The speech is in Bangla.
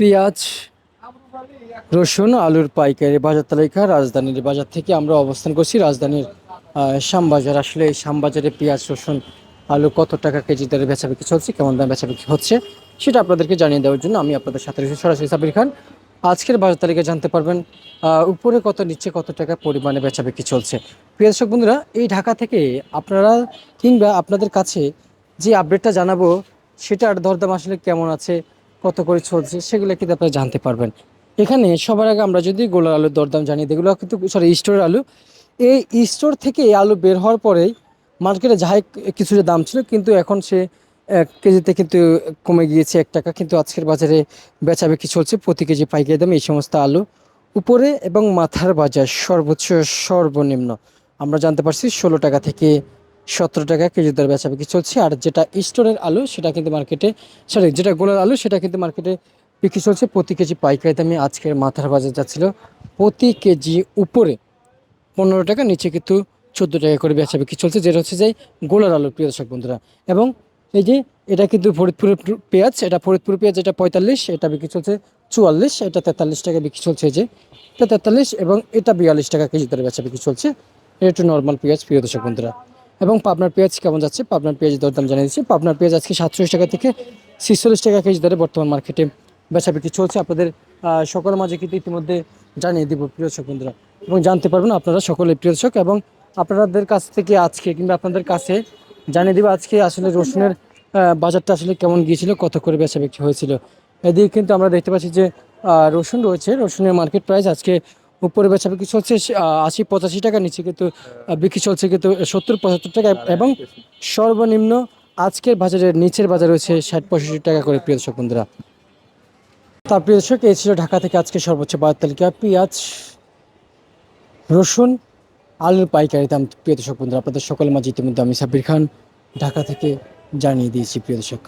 পেঁয়াজ, রসুন, আলুর পাইকারি বাজার তালিকা, রাজধানীর বাজার থেকে আমরা অবস্থান করছি রাজধানীর শ্যামবাজার। আসলে এই শ্যামবাজারে পেঁয়াজ, রসুন, আলু কত টাকা কেজি দরে বেচাবিক্রি চলছে, কেমন দাম বেচাবিক্রি হচ্ছে, সেটা আপনাদেরকে জানিয়ে দেওয়ার জন্য আমি আপনাদের সাথে রয়েছি সরাসরি সাবির খান। আজকের বাজার তালিকা জানতে পারবেন উপরে কত, নিচে কত টাকা পরিমাণে বেচাবিক্রি চলছে। প্রিয় দর্শক বন্ধুরা, এই ঢাকা থেকে আপনারা কিংবা আপনাদের কাছে যে আপডেটটা জানাব, সেটার দরদাম আসলে কেমন আছে কত করে চলছে সেগুলো কিন্তু আপনারা জানতে পারবেন। এখানে সবার আগে আমরা যদি গোলার আলুর দরদাম দিই, এগুলো কিন্তু সরি স্টোরের আলু। এই স্টোর থেকে এই আলু বের হওয়ার পরেই মার্কেটে যাই কিছুটা দাম ছিল, কিন্তু এখন সে এক কেজিতে কিন্তু কমে গিয়েছে এক টাকা। কিন্তু আজকের বাজারে বেচা বিক্রি চলছে প্রতি কেজি পাইকারি দাম এই সমস্ত আলু। উপরে এবং মাথার বাজার সর্বোচ্চ সর্বনিম্ন। আমরা জানতে পারছি ষোলো টাকা থেকে সতেরো টাকা কেজি দর বেচা বিক্রি চলছে। আর যেটা স্টোরের আলু, সেটা কিন্তু মার্কেটে সরি যেটা গোলার আলু, সেটা কিন্তু মার্কেটে বিক্রি চলছে। প্রতি কেজি পাইকারি দামে আজকের মাথার বাজার যাচ্ছিল। প্রতি কেজি উপরে পনেরো টাকা, নিচে কিন্তু চোদ্দ টাকা করে বেচা বিক্রি চলছে। যেটা হচ্ছে যে গোলার আলু, প্রিয় দর্শক বন্ধুরা। এবং এই যে এটা কিন্তু ফরিদপুরের পেঁয়াজ, এটা ফরিদপুর পেঁয়াজ, এটা পঁয়তাল্লিশ, এটা বিক্রি চলছে চুয়াল্লিশ, এটা তেতাল্লিশ টাকা বিক্রি চলছে যে। এটা তেতাল্লিশ এবং এটা বিয়াল্লিশ টাকা কেজি দরে বেচা বিক্রি চলছে। এটা একটু নর্মাল পেঁয়াজ, প্রিয় দর্শক বন্ধুরা। এবং পাবনার পেঁয়াজ কেমন যাচ্ছে? পাবনার পেঁয়াজ দরদাম জানিয়ে দিচ্ছি। পাবনার পেঁয়াজ আজকে সাতচল্লিশ টাকা থেকে ছিচল্লিশ টাকা কেজি দরে বর্তমান মার্কেটে বেচা বিক্রি চলছে। আপনাদের সকলের মাঝে কিন্তু ইতিমধ্যে জানিয়ে দিব প্রিয় বন্ধুরা। এবং জানতে পারবেন আপনারা সকলে প্রিয় দর্শক এবং আপনাদের কাছ থেকে আজকে কিংবা আপনাদের কাছে জানিয়ে দেবো আজকে আসলে রসুনের বাজারটা আসলে কেমন গিয়েছিল, কত করে বেচা বিক্রি হয়েছিল। এদিকে কিন্তু আমরা দেখতে পাচ্ছি যে রসুন রয়েছে। রসুনের মার্কেট প্রাইস আজকে উপরে বেচা বিক্রি চলছে আশি পঁচাশি টাকা নিচে কিন্তু বিক্রি চলছে কিন্তু সত্তর পঁচাত্তর টাকা এবং সর্বনিম্ন আজকের বাজারের নিচের বাজার রয়েছে ষাট পঁয়ষট্টি টাকা করে প্রিয় দর্শক বন্ধুরা। তার প্রিয় দর্শক এই ছিল ঢাকা থেকে আজকে সর্বোচ্চ বাজার তালিকা। পেঁয়াজ রসুন আলুর পাইকারি দাম প্রিয় দর্শক বন্ধুরা আপনাদের সকলের মাঝে ইতিমধ্যে আমি সাব্বির খান ঢাকা থেকে জানিয়ে দিয়েছি প্রিয় দর্শক।